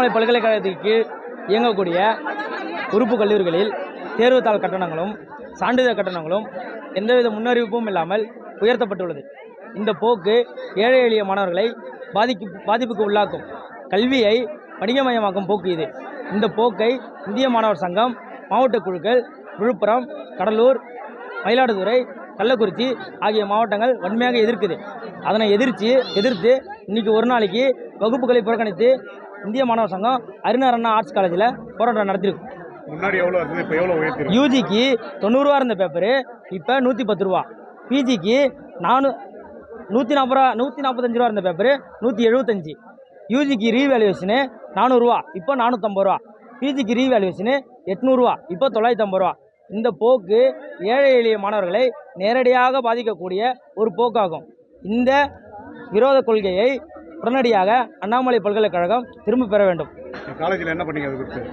பல்கலைக்கழகத்திற்கு இயங்கக்கூடிய உறுப்பு கல்லூரிகளில் தேர்வுத்தாள் கட்டணங்களும் சான்றிதழ் கட்டணங்களும் எந்தவித முன்னறிவிப்பும் இல்லாமல் உயர்த்தப்பட்டுள்ளது. இந்த போக்கு ஏழை எளிய மாணவர்களை பாதிக்கு பாதிப்புக்கு உள்ளாக்கும். கல்வியை வணிகமயமாக்கும் போக்கு இது. இந்த போக்கை இந்திய மாணவர் சங்கம் மாவட்ட குழுக்கள் விழுப்புரம் கடலூர் மயிலாடுதுறை கள்ளக்குறிச்சி ஆகிய மாவட்டங்கள் வன்மையாக எதிர்க்குது. அதனை எதிர்த்து எதிர்த்து இன்னைக்கு ஒரு நாளைக்கு வகுப்புகளை புறக்கணித்து இந்திய மாணவர் சங்கம் அறிஞர் அண்ணா ஆர்ட்ஸ் காலேஜில் போராட்டம் நடத்திருக்கும் முன்னாடி எவ்வளோ இருந்தது? இப்போ எவ்வளோ உயர்த்திருக்கு? யூஜிக்கு தொண்ணூறுரூவா இருந்த பேப்பரு இப்போ நூற்றி பத்து ரூபா. பிஜிக்கு நானூ நூற்றி நாற்பது ரூபா நூற்றி நாற்பத்தஞ்சு ரூபா இருந்த பேப்பரு நூற்றி எழுபத்தஞ்சி யூஜிக்கு ரீவேல்யூவேஷனு நானூறுரூவா இப்போ நானூற்றம்பது ரூபா. பிஜிக்கு ரீவேல்யூவேஷனு எட்நூறுரூவா இப்போ தொள்ளாயிரத்தி ஐம்பது ரூபா. இந்த போக்கு ஏழை எளிய மாணவர்களை நேரடியாக பாதிக்கக்கூடிய ஒரு போக்காகும். இந்த விரோத கொள்கையை உடனடியாக அண்ணாமலை பல்கலைக்கழகம் திரும்ப பெற வேண்டும். காலேஜில் என்ன பண்ணீங்க அது குறித்து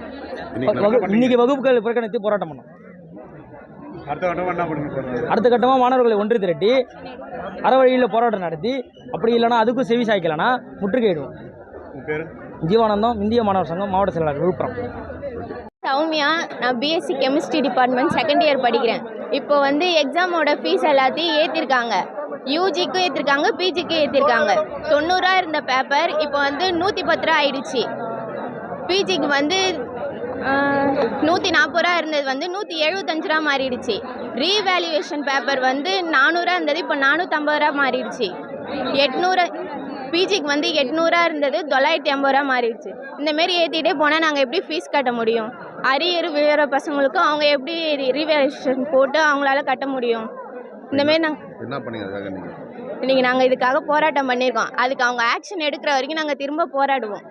வகு- இன்னைக்கு வகுப்புகள் புறக்கணித்து போராட்டம் பண்ணோம். அடுத்த கட்டமாக மாணவர்களை ஒன்று திரட்டி அறவழியில் போராட்டம் நடத்தி அப்படி இல்லைன்னா அதுக்கும் செவி சாய்க்கலைன்னா முற்றுகையிடுவோம். ஜீவானந்தம் இந்திய மாணவர் சங்கம் மாவட்ட செயலாளர் விழுப்புரம். சௌமியா நான் BSc chemistry department second year படிக்கிறேன். இப்போ வந்து எக்ஸாமோட ஃபீஸ் எல்லாத்தையும் ஏற்றிருக்காங்க யூஜிக்கும் ஏற்றிருக்காங்க பிஜிக்கும் ஏற்றிருக்காங்க தொண்ணூறுரூவா இருந்த பேப்பர் இப்போ வந்து நூற்றி பத்து ரூபா ஆயிடுச்சு பிஜிக்கு வந்து நூற்றி நாற்பது ரூபா இருந்தது வந்து நூற்றி எழுபத்தஞ்சு ரூபா மாறிடுச்சு. ரீவேல்யூவேஷன் பேப்பர் வந்து நானூறுரூவா இருந்தது இப்போ நானூற்றம்பது ரூபா மாறிடுச்சு. எட்நூறு பிஜிக்கு வந்து எட்நூறுரூவா இருந்தது தொள்ளாயிரத்தி ஐம்பது ரூபா மாறிடுச்சு இந்தமாரி ஏற்றிட்டே போனால் நாங்கள் எப்படி ஃபீஸ் கட்ட முடியும்? அரியர் விழுற பசங்களுக்கும் அவங்க எப்படி ரீவேல்யூஷன் போட்டு அவங்களால கட்ட முடியும்? இந்தமாரி நாங்கள் என்ன பண்ணீங்க இன்றைக்கி நாங்கள் இதுக்காக போராட்டம் பண்ணியிருக்கோம் அதுக்கு அவங்க ஆக்ஷன் எடுக்கிற வரைக்கும் நாங்கள் திரும்ப போராடுவோம்.